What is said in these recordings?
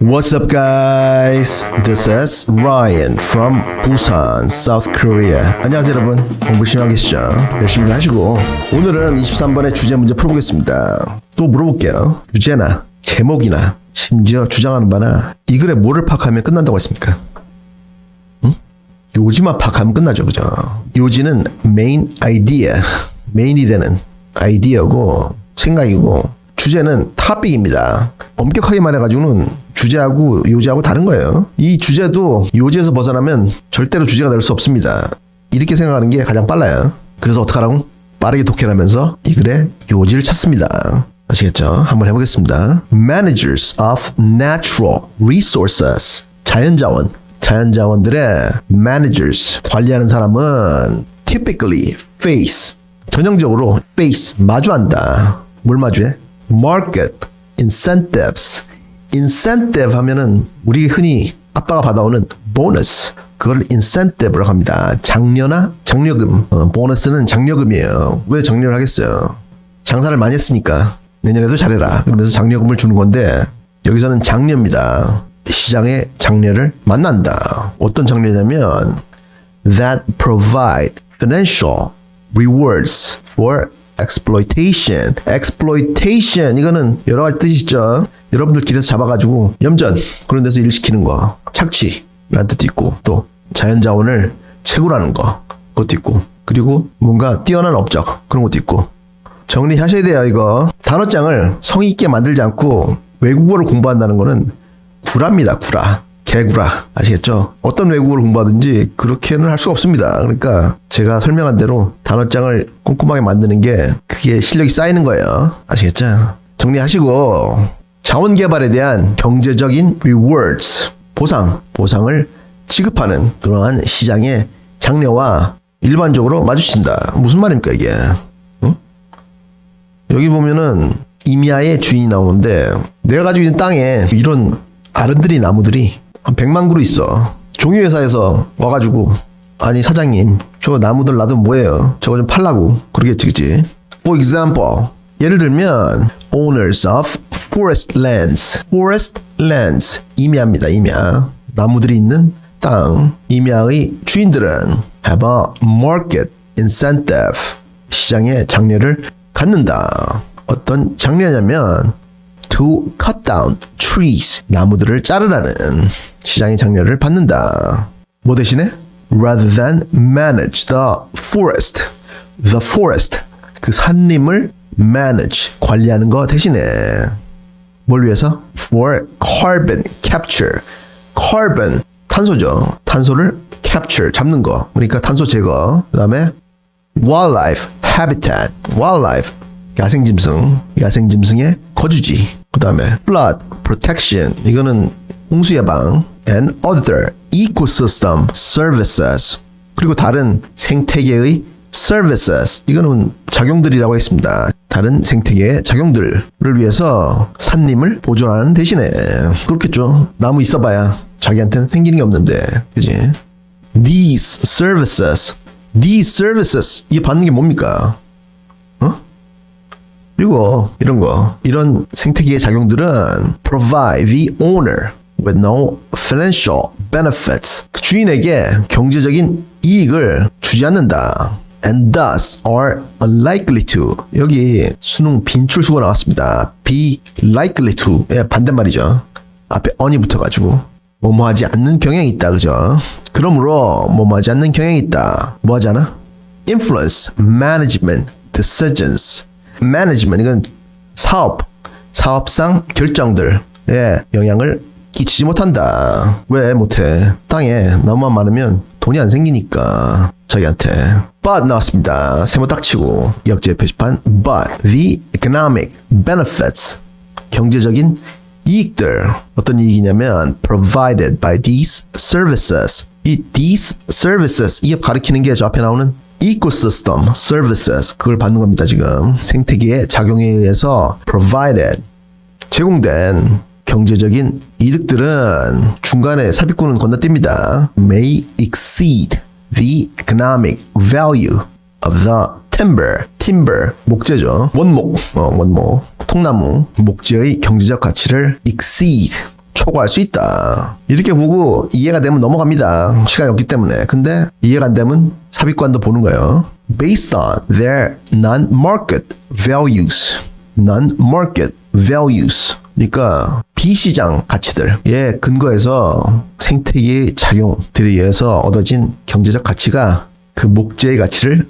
What's up, guys? This is Ryan from Busan, South Korea. 안녕하세요, 여러분. 공부 열심히 하고 계시죠? 열심히 하시고. 오늘은 23번의 주제 문제 풀어보겠습니다. 또 물어볼게요. 주제나, 제목이나, 심지어 주장하는 바나, 이 글에 뭐를 파악하면 끝난다고 했습니까? 응? 요지만 파악하면 끝나죠, 그죠? 요지는 main idea, 메인이 되는 아이디어고, 생각이고, 주제는 탑픽입니다. 엄격하게 말해가지고는 주제하고 요지하고 다른 거예요. 이 주제도 요지에서 벗어나면 절대로 주제가 될 수 없습니다. 이렇게 생각하는 게 가장 빨라요. 그래서 어떡하라고? 빠르게 독해하면서 이 글의 요지를 찾습니다. 아시겠죠? 한번 해보겠습니다. Managers of Natural Resources 자연자원 자연자원들의 managers 관리하는 사람은 typically face 전형적으로 face 마주한다. 뭘 마주해? market incentives incentive 하면은 우리 흔히 아빠가 받아오는 보너스 그걸 incentive라고 합니다. 장려나 장려금 어, 보너스는 장려금이에요. 왜 장려를 하겠어요? 장사를 많이 했으니까 내년에도 잘해라. 그러면서 장려금을 주는 건데 여기서는 장려입니다. 시장의 장려를 만난다. 어떤 장려냐면 that provide financial rewards for exploitation. exploitation. 이거는 여러 가지 뜻이 있죠. 여러분들 길에서 잡아가지고 염전 그런 데서 일 시키는 거, 착취라는 뜻도 있고 또 자연자원을 채굴하는 거. 그것도 있고. 그리고 뭔가 뛰어난 업적. 그런 것도 있고. 정리하셔야 돼요 이거. 단어장을 성의 있게 만들지 않고 외국어를 공부한다는 거는 구라입니다 구라 개구라 아시겠죠? 어떤 외국어를 공부하든지 그렇게는 할 수가 없습니다. 그러니까 제가 설명한 대로 단어장을 꼼꼼하게 만드는 게 그게 실력이 쌓이는 거예요. 아시겠죠? 정리하시고 자원 개발에 대한 경제적인 rewards 보상 보상을 지급하는 그러한 시장의 장려와 일반적으로 마주친다. 무슨 말입니까 이게? 응? 여기 보면은 이미아의 주인이 나오는데 내가 가지고 있는 땅에 이런 아름드리 나무들이 한 100만 그루 있어. 종이 회사에서 와가지고 아니 사장님 저 나무들 놔두면 뭐예요? 저거 좀 팔라고 그러겠지 그치? For example 예를 들면 owners of forest lands forest lands 임야입니다 임야 나무들이 있는 땅 임야의 주인들은 have a market incentive 시장의 장려를 갖는다 어떤 장려냐면 to cut down trees 나무들을 자르라는 시장의 장려를 받는다. 뭐 대신에 rather than manage the forest the forest 그 산림을 manage 관리하는 거 대신에 뭘 위해서 for carbon capture carbon 탄소죠. 탄소를 capture 잡는 거. 그러니까 탄소 제거. 그다음에 wildlife habitat wildlife 야생짐승 야생짐승의 거주지 그 다음에 flood protection 이거는 홍수 예방 and other ecosystem services 그리고 다른 생태계의 services 이거는 작용들이라고 했습니다. 다른 생태계의 작용들을 위해서 산림을 보존하는 대신에 그렇겠죠. 나무 있어봐야 자기한테는 생기는 게 없는데 그지? These services, these services 이게 받는 게 뭡니까? 그리고 이런 거 이런 생태계의 작용들은 provide the owner with no financial benefits 그 주인에게 경제적인 이익을 주지 않는다 and thus are unlikely to 여기 수능 빈출수가 나왔습니다 be likely to의 반대말이죠 앞에 on이 붙어가지고 뭐뭐 하지 않는 경향이 있다 그죠 그러므로 뭐뭐 하지 않는 경향이 있다 뭐하지 않아 influence management decisions management 이건 사업 사업상 결정들에 영향을 끼치지 못한다. 왜 못해? 땅에 나무만 많으면 돈이 안 생기니까 자기한테. But 나왔습니다. 세모 딱 치고 역제 표시판 But the economic benefits 경제적인 이익들 어떤 이익이냐면 provided by these services 이 these services 이게 가리키는 게 저 앞에 나오는 ecosystem services 그걸 받는 겁니다 지금 생태계의 작용에 의해서 provided 제공된 경제적인 이득들은 중간에 삽입구는 건너뜁니다 may exceed the economic value of the timber timber 목재죠 원목 어, 원목 통나무 목재의 경제적 가치를 exceed 초과할 수 있다. 이렇게 보고 이해가 되면 넘어갑니다. 시간이 없기 때문에. 근데 이해가 안 되면 삽입관도 보는 거예요. Based on their non-market values. non-market values. 그러니까 비시장 가치들에 근거해서 생태계의 작용들에 의해서 얻어진 경제적 가치가 그 목재의 가치를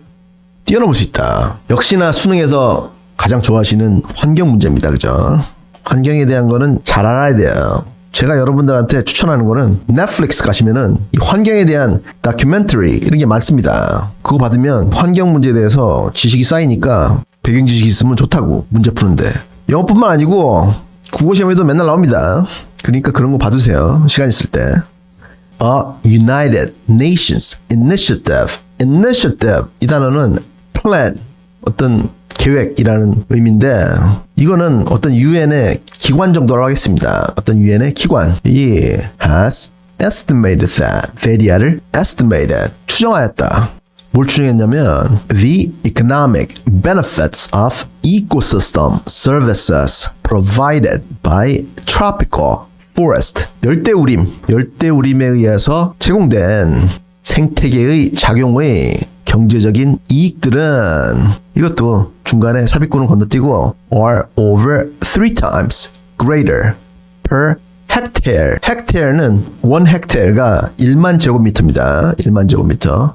뛰어넘을 수 있다. 역시나 수능에서 가장 좋아하시는 환경 문제입니다. 그죠? 환경에 대한 거는 잘 알아야 돼요. 제가 여러분들한테 추천하는 거는 넷플릭스 가시면은 이 환경에 대한 다큐멘터리 이런 게 많습니다. 그거 받으면 환경 문제에 대해서 지식이 쌓이니까 배경 지식이 있으면 좋다고 문제 푸는데 영어뿐만 아니고 국어 시험에도 맨날 나옵니다. 그러니까 그런 거 받으세요. 시간 있을 때. A United Nations Initiative. Initiative 이 단어는 plan 어떤 계획이라는 의미인데 이거는 어떤 유엔의 기관 정도로 하겠습니다. 어떤 유엔의 기관 이 has estimated that that이야를 estimated 추정하였다. 뭘 추정했냐면 the economic benefits of ecosystem services provided by tropical forest 열대우림 열대우림에 의해서 제공된 생태계의 작용의 경제적인 이익들은 이것도 중간에 삽입구는 건너뛰고 are over three times greater per hectare. hectare는 원 헥테어가 1만 제곱미터입니다. 1만 제곱미터.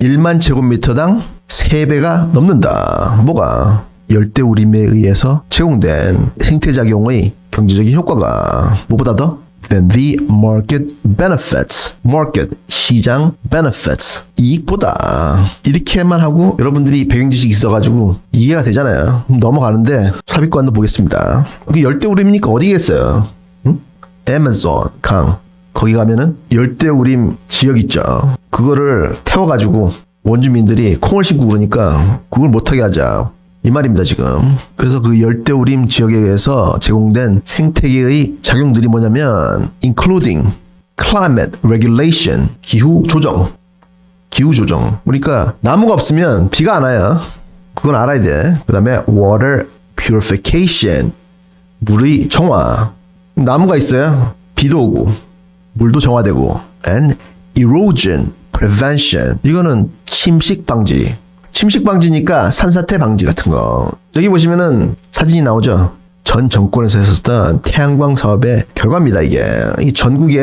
1만 제곱미터당 3배가 넘는다. 뭐가? 열대우림에 의해서 제공된 생태작용의 경제적인 효과가 뭐보다 더? Than the market benefits. market, 시장 benefits. 이익보다. 이렇게만 하고 여러분들이 배경 지식이 있어가지고 이해가 되잖아요. 넘어가는데 삽입관도 보겠습니다. 이게 열대우림이니까 어디겠어요? 응? 애마존 강. 거기 가면은 열대우림 지역 있죠. 그거를 태워가지고 원주민들이 콩을 심고 그러니까 그걸 못하게 하자. 이 말입니다, 지금. 그래서 그 열대우림 지역에 의해서 제공된 생태계의 작용들이 뭐냐면, including climate regulation, 기후 조정. 기후 조정. 그러니까 나무가 없으면 비가 안 와요. 그건 알아야 돼. 그 다음에 water purification, 물의 정화. 나무가 있어요. 비도 오고, 물도 정화되고, and erosion prevention. 이거는 침식 방지. 침식 방지니까 산사태 방지 같은 거. 여기 보시면은 사진이 나오죠. 전 정권에서 했었던 태양광 사업의 결과입니다, 이게. 이게 전국에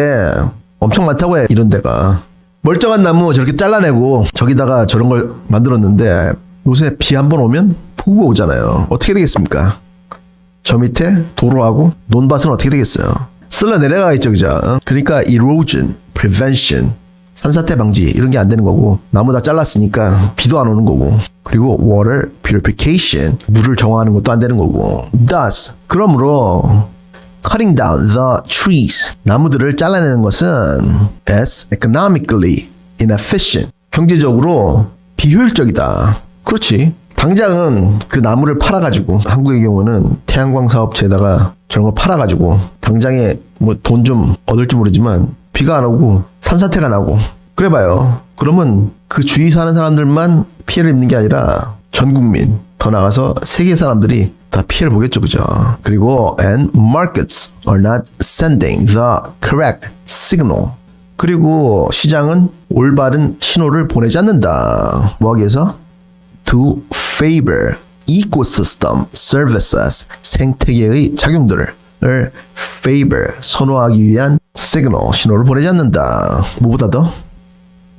엄청 많다고 해, 이런 데가. 멀쩡한 나무 저렇게 잘라내고 저기다가 저런 걸 만들었는데 요새 비 한 번 오면 폭우가 오잖아요. 어떻게 되겠습니까? 저 밑에 도로하고 논밭은 어떻게 되겠어요? 쓸려 내려가 있죠, 그죠? 그러니까 erosion, prevention, 산사태 방지 이런 게 안 되는 거고 나무 다 잘랐으니까 비도 안 오는 거고. 그리고 water purification 물을 정화하는 것도 안 되는 거고. Thus 그러므로 cutting down the trees 나무들을 잘라내는 것은 is economically inefficient 경제적으로 비효율적이다. 그렇지? 당장은 그 나무를 팔아가지고 한국의 경우는 태양광 사업체에다가 저런 걸 팔아가지고 당장에 뭐 돈 좀 얻을지 모르지만 비가 안 오고 산사태가 나고 그래봐요. 그러면 그 주위 사는 사람들만 피해를 입는 게 아니라 전 국민 더 나가서 세계 사람들이 다 피해를 보겠죠, 그죠? 그리고 and markets are not sending the correct signal. 그리고 시장은 올바른 신호를 보내지 않는다. 뭐하기 위해서? to favor ecosystem services 생태계의 작용들을 favor 선호하기 위한 signal 신호를 보내지 않는다. 뭐보다 더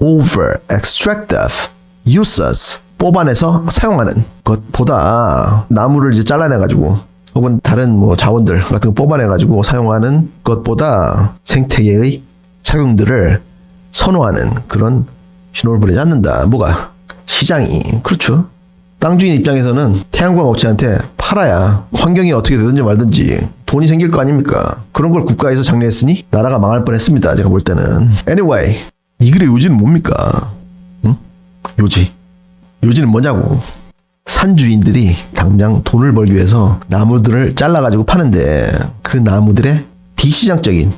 over extractive uses 뽑아내서 사용하는 것보다 나무를 이제 잘라내 가지고 혹은 다른 뭐 자원들 같은 거 뽑아내 가지고 사용하는 것보다 생태계의 작용들을 선호하는 그런 신호를 보내지 않는다. 뭐가 시장이 그렇죠. 땅 주인 입장에서는 태양광 업체한테 팔아야 환경이 어떻게 되든지 말든지 돈이 생길 거 아닙니까? 그런 걸 국가에서 장려했으니 나라가 망할 뻔했습니다. 제가 볼 때는. Anyway, 이 글의 요지는 뭡니까? 응? 요지. 요지는 뭐냐고. 산주인들이 당장 돈을 벌기 위해서 나무들을 잘라가지고 파는데 그 나무들의 비시장적인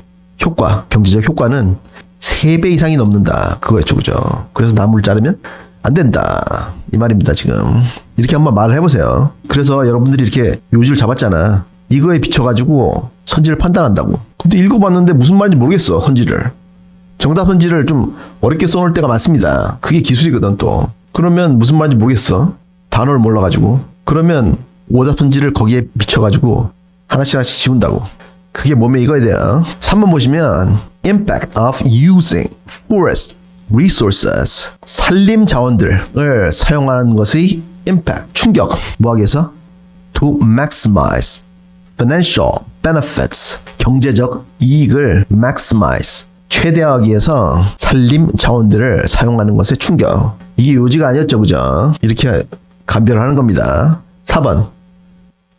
효과, 경제적 효과는 3배 이상이 넘는다. 그거였죠, 그죠? 그래서 나무를 자르면 안 된다. 이 말입니다, 지금. 이렇게 한번 말을 해보세요. 그래서 여러분들이 이렇게 요지를 잡았잖아. 이거에 비춰가지고 선지를 판단한다고. 근데 읽어봤는데 무슨 말인지 모르겠어 선지를. 정답 선지를 좀 어렵게 써놓을 때가 많습니다. 그게 기술이거든 또. 그러면 무슨 말인지 모르겠어. 단어를 몰라가지고. 그러면 오답 선지를 거기에 비춰가지고 하나씩 하나씩 지운다고. 그게 몸에 익어야 돼요. 3번 보시면 impact of using forest resources 산림 자원들을 사용하는 것의 impact 충격 뭐하기 위해서 to maximize financial benefits 경제적 이익을 maximize 최대화하기 위해서 산림 자원들을 사용하는 것의 충격 이게 요지가 아니었죠 그죠 이렇게 감별을 하는 겁니다 4번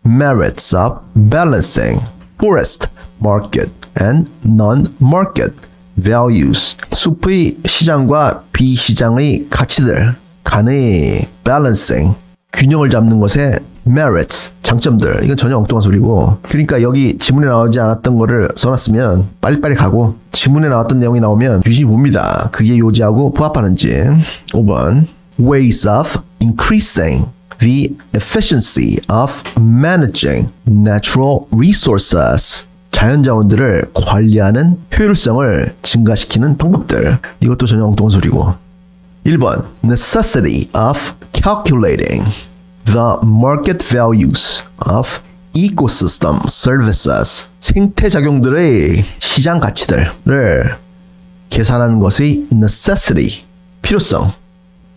merits of balancing forest market and non-market values. 숲의 시장과 비시장의 가치들 간의 balancing. 균형을 잡는 것의 merits 장점들. 이건 전혀 엉뚱한 소리고. 그러니까 여기 지문에 나오지 않았던 거를 써놨으면 빨리빨리 가고 지문에 나왔던 내용이 나오면 유심히 봅니다. 그게 요지하고 부합하는지. 5번. ways of increasing the efficiency of managing natural resources. 자연 자원들을 관리하는 효율성을 증가시키는 방법들. 이것도 전혀 엉뚱한 소리고. 1번 necessity of calculating the market values of ecosystem services. 생태 작용들의 시장 가치들을 계산하는 것의 necessity. 필요성.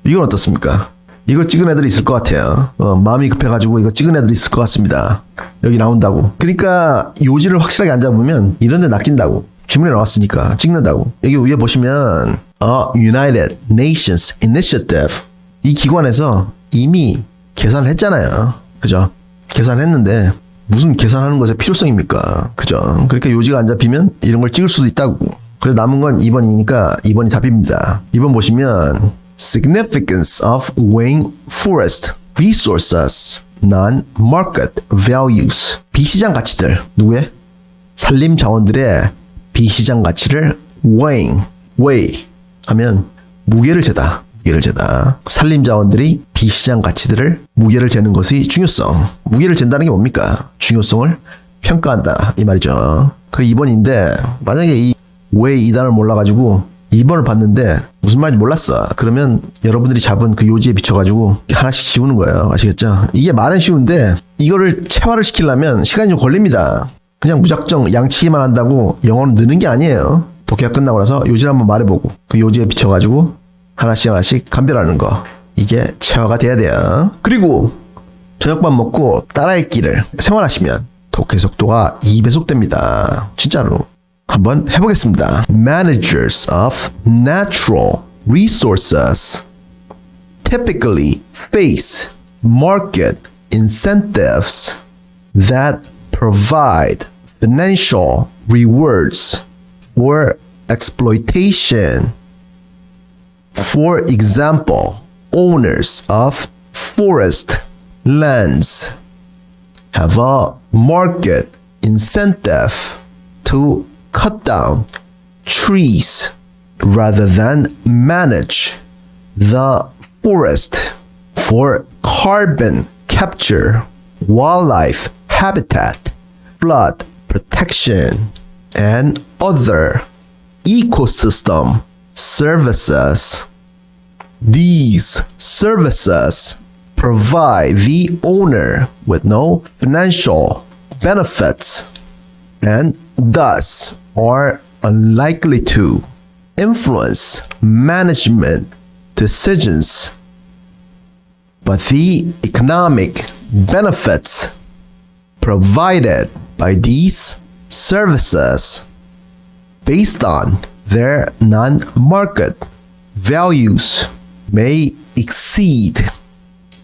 이건 어떻습니까? 이거 찍은 애들이 있을 것 같아요. 어, 마음이 급해가지고 이거 찍은 애들이 있을 것 같습니다. 여기 나온다고. 그러니까 요지를 확실하게 안 잡으면 이런 데 낚인다고. 지문에 나왔으니까 찍는다고. 여기 위에 보시면 어, United Nations Initiative 이 기관에서 이미 계산을 했잖아요. 그죠? 계산했는데 무슨 계산하는 것에 필요성입니까? 그죠? 그러니까 요지가 안 잡히면 이런 걸 찍을 수도 있다고. 그래 남은 건 2번이니까 2번이 답입니다. 2번 보시면 significance of weighing forest resources non-market values. 비시장 가치들. 누구의? 산림 자원들의 비시장 가치를 weighing weigh 하면 무게를 재다. 무게를 재다. 산림 자원들이 비시장 가치들을 무게를 재는 것의 중요성. 무게를 잰다는 게 뭡니까? 중요성을 평가한다. 이 말이죠. 그리고 2번인데 만약에 이 weigh 2단을 몰라가지고 2번을 봤는데 무슨 말인지 몰랐어. 그러면 여러분들이 잡은 그 요지에 비춰가지고 하나씩 지우는 거예요. 아시겠죠? 이게 말은 쉬운데 이거를 체화를 시키려면 시간이 좀 걸립니다. 그냥 무작정 양치기만 한다고 영어는 느는 게 아니에요. 독해가 끝나고 나서 요지를 한번 말해보고 그 요지에 비춰가지고 하나씩 하나씩 감별하는 거. 이게 체화가 돼야 돼요. 그리고 저녁밥 먹고 따라읽기를 생활하시면 독해 속도가 2배속 됩니다. 진짜로. 한번 해보겠습니다. Managers of natural resources typically face market incentives that provide financial rewards for exploitation. For example, owners of forest lands have a market incentive to cut down trees rather than manage the forest for carbon capture, wildlife habitat, flood protection, and other ecosystem services. These services provide the owner with no financial benefits and thus are unlikely to influence management decisions. But the economic benefits provided by these services based on their non market values may exceed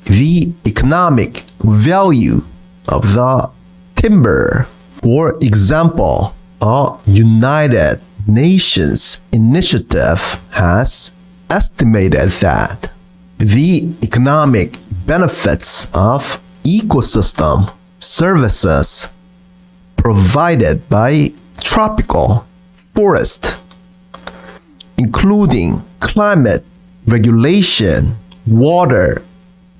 the economic value of the timber. For example, a United Nations initiative has estimated that the economic benefits of ecosystem services provided by tropical forest, including climate regulation, water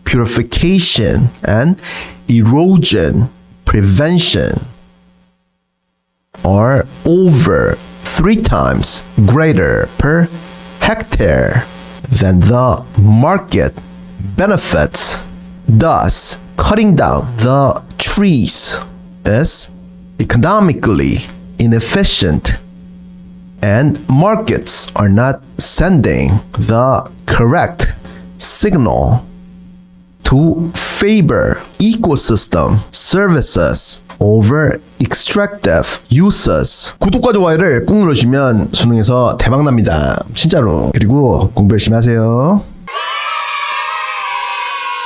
purification, and erosion prevention are over three times greater per hectare than the market benefits. Thus, cutting down the trees is economically inefficient and markets are not sending the correct signal to favor ecosystem services over extractive uses. 구독과 좋아요를 꾹 누르시면 수능에서 대박 납니다. 진짜로. 그리고 공부 열심히 하세요.